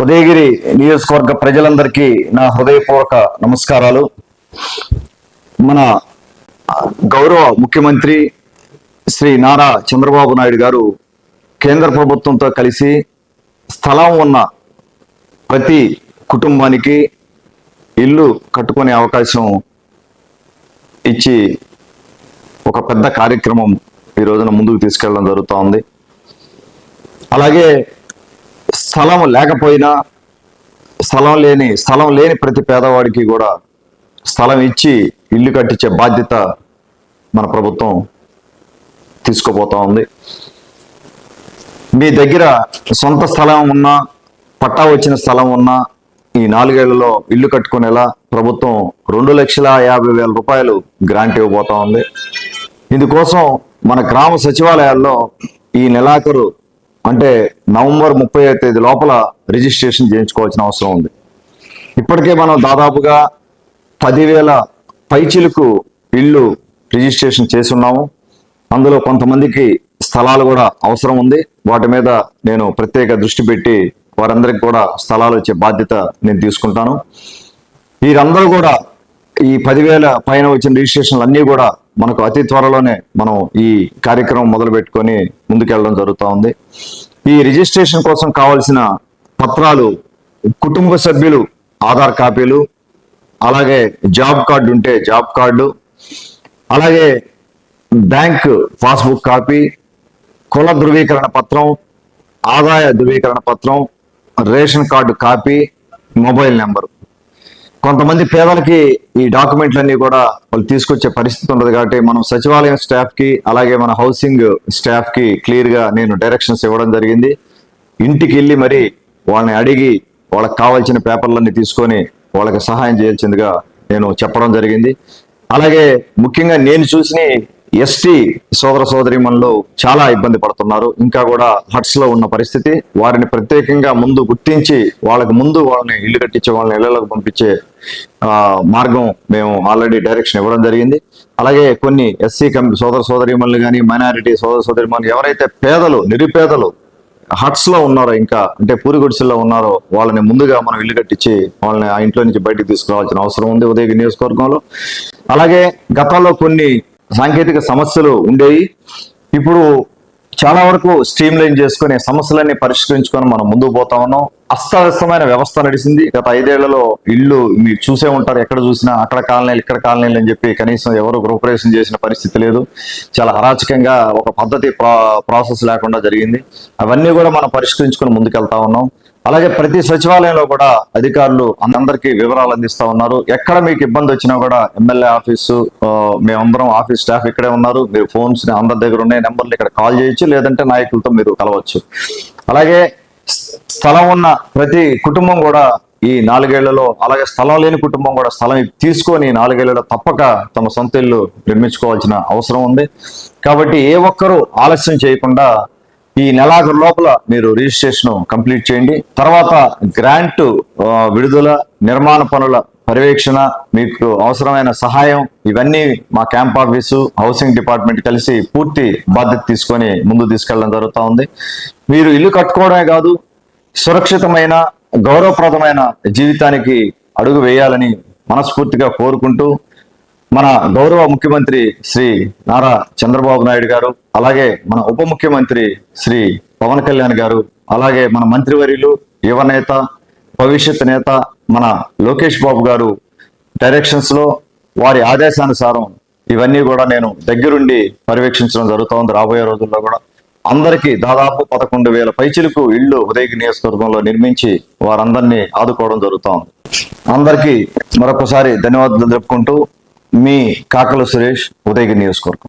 ఉదయగిరి నియోజకవర్గ ప్రజలందరికీ నా హృదయపూర్వక నమస్కారాలు. మన గౌరవ ముఖ్యమంత్రి శ్రీ నారా చంద్రబాబు నాయుడు గారు కేంద్ర ప్రభుత్వంతో కలిసి స్థలం ఉన్న ప్రతి కుటుంబానికి ఇల్లు కట్టుకునే అవకాశం ఇచ్చి ఒక పెద్ద కార్యక్రమం ఈ రోజున ముందుకు తీసుకెళ్ళడం జరుగుతూ ఉంది అలాగే స్థలం లేకపోయినా స్థలం లేని స్థలం లేని ప్రతి పేదవాడికి కూడా స్థలం ఇచ్చి ఇల్లు కట్టించే బాధ్యత మన ప్రభుత్వం తీసుకుపోతా ఉంది. మీ దగ్గర సొంత స్థలం ఉన్నా పట్టా వచ్చిన స్థలం ఉన్నా ఈ నాలుగేళ్ళలో ఇల్లు కట్టుకునేలా ప్రభుత్వం రెండు లక్షల యాభై వేల రూపాయలు గ్రాంట్ ఇవ్వబోతా ఉంది. ఇందుకోసం మన గ్రామ సచివాలయాల్లో ఈ నెలాఖరు అంటే నవంబర్ ముప్పై తేదీ లోపల రిజిస్ట్రేషన్ చేయించుకోవాల్సిన అవసరం ఉంది. ఇప్పటికే మనం దాదాపుగా పదివేల పైచిలకు ఇల్లు రిజిస్ట్రేషన్ చేసి ఉన్నాము అందులో కొంతమందికి స్థలాలు కూడా అవసరం ఉంది. వాటి మీద నేను ప్రత్యేక దృష్టి పెట్టి వారందరికి కూడా స్థలాలు ఇచ్చే బాధ్యత నేను తీసుకుంటాను. వీరందరూ కూడా ఈ పదివేల పైన వచ్చిన రిజిస్ట్రేషన్లు అన్నీ కూడా మనకు అతి త్వరలోనే మనం ఈ కార్యక్రమం మొదలు పెట్టుకొని ముందుకెళ్ళడం జరుగుతూ ఉంది. ఈ రిజిస్ట్రేషన్ కోసం కావాల్సిన పత్రాలు కుటుంబ సభ్యులు ఆధార్ కాపీలు అలాగే జాబ్ కార్డు ఉంటే జాబ్ కార్డు అలాగే బ్యాంక్ పాస్బుక్ కాపీ కుల ధృవీకరణ పత్రం ఆదాయ ధృవీకరణ పత్రం ration card copy mobile number. కొంతమంది పేదలకి ఈ డాక్యుమెంట్లన్నీ కూడా వాళ్ళు తీసుకొచ్చే పరిస్థితి ఉండదు కాబట్టి మనం సచివాలయం స్టాఫ్కి అలాగే మన హౌసింగ్ స్టాఫ్కి క్లియర్గా నేను డైరెక్షన్స్ ఇవ్వడం జరిగింది. ఇంటికి వెళ్ళి మరి వాళ్ళని అడిగి వాళ్ళకి కావాల్సిన పేపర్లన్నీ తీసుకొని వాళ్ళకి సహాయం చేయాల్సిందిగా నేను చెప్పడం జరిగింది. అలాగే ముఖ్యంగా నేను చూసిన ఎస్టీ సోదర సోదరిమణులు చాలా ఇబ్బంది పడుతున్నారు. ఇంకా కూడా హట్స్లో ఉన్న పరిస్థితి వారిని ప్రత్యేకంగా ముందు గుర్తించి వాళ్ళకి ముందు వాళ్ళని ఇల్లు కట్టించే వాళ్ళని ఇళ్ళలోకి పంపించే మార్గం మేము ఆల్రెడీ డైరెక్షన్ ఇవ్వడం జరిగింది. అలాగే కొన్ని ఎస్సీ సోదర సోదరిమణులు కానీ మైనారిటీ సోదర సోదరిమణులు ఎవరైతే పేదలు నిరుపేదలు హట్స్లో ఉన్నారో ఇంకా అంటే పూరి గుడిసెల్లో ఉన్నారో వాళ్ళని ముందుగా మనం ఇల్లు కట్టించి వాళ్ళని ఆ ఇంట్లో నుంచి బయటకు తీసుకురావాల్సిన అవసరం ఉంది ఉదయ నియోజకవర్గంలో. అలాగే గతంలో కొన్ని సాంకేతిక సమస్యలు ఉండేవి ఇప్పుడు చాలా వరకు స్ట్రీమ్ లైన్ చేసుకుని సమస్యలన్నీ పరిష్కరించుకొని మనం ముందుకు పోతా ఉన్నాం. అస్తవ్యస్తమైన వ్యవస్థ నడిచింది. గత ఐదేళ్ళలో ఇల్లు మీరు చూసే ఉంటారు ఎక్కడ చూసినా అక్కడ కాలనీలు ఇక్కడ కాలనీలు అని చెప్పి కనీసం ఎవరు గృహప్రవేశం చేసిన పరిస్థితి లేదు. చాలా అరాచకంగా ఒక పద్ధతి ప్రాసెస్ లేకుండా జరిగింది. అవన్నీ కూడా మనం పరిష్కరించుకొని ముందుకెళ్తా ఉన్నాం. అలాగే ప్రతి సచివాలయంలో కూడా అధికారులు అందరికీ వివరాలు అందిస్తా ఉన్నారు. ఎక్కడ మీకు ఇబ్బంది వచ్చినా కూడా ఎమ్మెల్యే ఆఫీసు మేమందరం ఆఫీస్ స్టాఫ్ ఇక్కడే ఉన్నారు. మీరు ఫోన్స్ అందరి దగ్గర ఉన్నాయి. నెంబర్లు ఇక్కడ కాల్ చేయొచ్చు లేదంటే నాయకులతో మీరు కలవచ్చు. అలాగే స్- స్థలం ఉన్న ప్రతి కుటుంబం కూడా ఈ నాలుగేళ్ళలో అలాగే స్థలం లేని కుటుంబం కూడా స్థలం తీసుకొని నాలుగేళ్ళలో తప్పక తమ సొంత ఇల్లు నిర్మించుకోవాల్సిన అవసరం ఉంది. కాబట్టి ఏ ఒక్కరూ ఆలస్యం చేయకుండా ఈ నెలాఖరు లోపల మీరు రిజిస్ట్రేషన్ కంప్లీట్ చేయండి. తర్వాత గ్రాంట్ విడుదల నిర్మాణ పనుల పర్యవేక్షణ మీకు అవసరమైన సహాయం ఇవన్నీ మా క్యాంప్ ఆఫీసు హౌసింగ్ డిపార్ట్మెంట్ కలిసి పూర్తి బాధ్యత తీసుకొని ముందు తీసుకెళ్ళడం జరుగుతూ ఉంది. మీరు ఇల్లు కట్టుకోవడమే కాదు సురక్షితమైన గౌరవప్రదమైన జీవితానికి అడుగు వేయాలని మనస్ఫూర్తిగా కోరుకుంటూ మన గౌరవ ముఖ్యమంత్రి శ్రీ నారా చంద్రబాబు నాయుడు గారు అలాగే మన ఉప ముఖ్యమంత్రి శ్రీ పవన్ కళ్యాణ్ గారు అలాగే మన మంత్రివర్యులు యువ నేత భవిష్యత్ నేత మన లోకేష్ బాబు గారు డైరెక్షన్స్లో వారి ఆదేశానుసారం ఇవన్నీ కూడా నేను దగ్గరుండి పర్యవేక్షించడం జరుగుతోంది రాబోయే రోజుల్లో కూడా. అందరికీ దాదాపు పదకొండు వేల పైచిలకు ఇళ్ళు ఉదయగి నియోజకవర్గంలో నిర్మించి వారందరినీ ఆదుకోవడం జరుగుతోంది. అందరికీ మరొకసారి ధన్యవాదాలు చెప్పుకుంటూ మీ కాకల సురేష్ ఉదయగిరి నియోజకవర్గం.